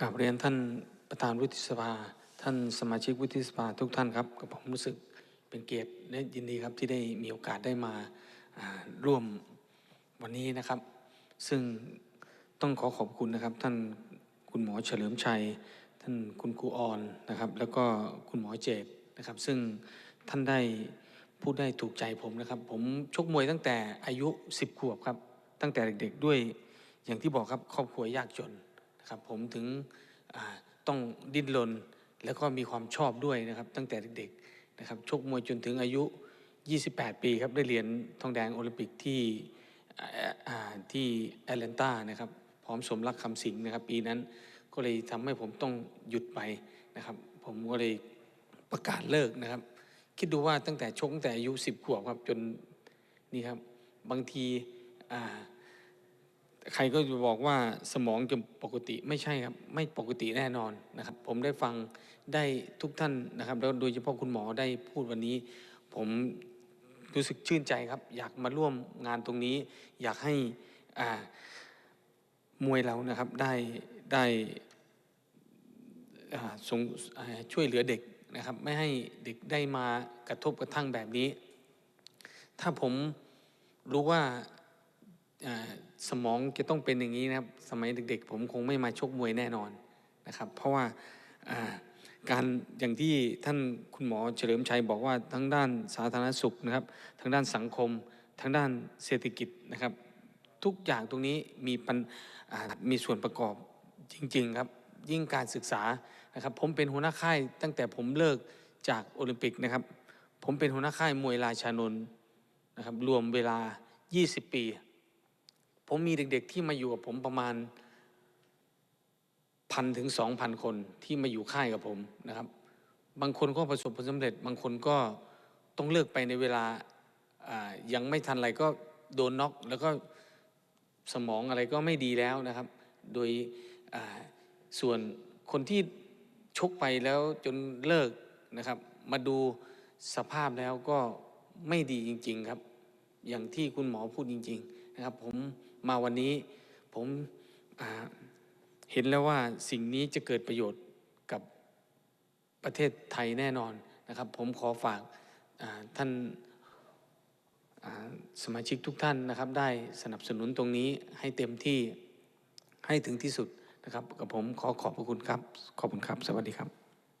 กราบเรียนท่านประธานวุฒิสภา ท่านสมาชิกวุฒิสภาทุกท่านครับกับผมรู้สึกเป็นเกียรติและยินดีครับที่ได้มีโอกาสได้มาร่วมวันนี้นะครับ ซึ่งต้องขอขอบคุณนะครับ ท่านคุณหมอเฉลิมชัย ท่านคุณครูออนนะครับ แล้วก็คุณหมอเจตนะครับ ซึ่งท่านได้พูดได้ถูกใจผมนะครับ ผมชกมวยตั้งแต่อายุ 10 ขวบครับ ตั้งแต่เด็กๆด้วยอย่างที่บอกครับครอบครัวยากจน ครับผมถึงต้องดิ้นรนแล้วก็มีความชอบด้วยนะครับตั้งแต่เด็กๆนะครับชกมวยจนถึงอายุ 28 ปีครับได้เหรียญทองแดงโอลิมปิกที่ที่แอตแลนตานะครับพร้อมสมรักคำสิงนะครับปีนั้นก็เลยทำให้ผมต้องหยุดไปนะครับผมก็เลยประกาศเลิกนะครับ คิดดูว่าตั้งแต่ชกตั้งแต่อายุ 10 ขวบครับจนนี่ครับบางทีอ่า ใครก็จะบอกว่าสมองจะปกติไม่ใช่ครับ ไม่ปกติแน่นอนนะครับ ผมได้ฟังได้ทุกท่านนะครับ แล้วโดยเฉพาะคุณหมอได้พูดวันนี้ ผมรู้สึกชื่นใจครับ อยากมาร่วมงานตรงนี้ อยากให้มวยเรานะครับได้ได้อ่งช่วยเหลือเด็กนะครับ ไม่ให้เด็กได้มากระทบกระทั่งแบบนี้ ถ้าผมรู้ว่า สมองจะต้องเป็นอย่างนี้นะครับ สมัยเด็ก ๆ ผมคงไม่มาชกมวยแน่นอนนะครับ เพราะว่าการอย่างที่ท่านคุณหมอเฉลิมชัยบอกว่าทั้งด้านสาธารณสุขนะครับ ทั้งด้านสังคม ทั้งด้านเศรษฐกิจนะครับ ทุกอย่างตรงนี้มีปัญมีส่วนประกอบจริง ๆ ครับ ยิ่งการศึกษานะครับ ผมเป็นหัวหน้าค่ายตั้งแต่ผมเลิกจากโอลิมปิกนะครับ ผมเป็นหัวหน้าค่ายมวยราชานนท์นะครับ รวมเวลา 20 ปี ผมมีเด็กๆที่มาอยู่กับผมประมาณพันถึงสองพันคนที่มาอยู่ค่ายกับผมนะครับ บางคนก็ประสบผลสำเร็จ บางคนก็ต้องเลิกไปในเวลายังไม่ทันอะไรก็โดนน็อกแล้วก็สมองอะไรก็ไม่ดีแล้วนะครับ โดยส่วนคนที่ชกไปแล้วจนเลิกนะครับ มาดูสภาพแล้วก็ไม่ดีจริง ๆครับ อย่างที่คุณหมอพูดจริง ๆ นะครับผม มาวันนี้ ผมเห็นแล้วว่าสิ่งนี้จะเกิดประโยชน์กับประเทศไทยแน่นอนนะครับ ผมขอฝากาท่านาสมาชิกทุกท่านนะครับ ได้สนับสนุนตรงนี้ให้เต็มที่ให้ถึงที่สุดนะครับ กับผมขอขอบพระคุณครับ ขอบคุณครับ สวัสดีครับ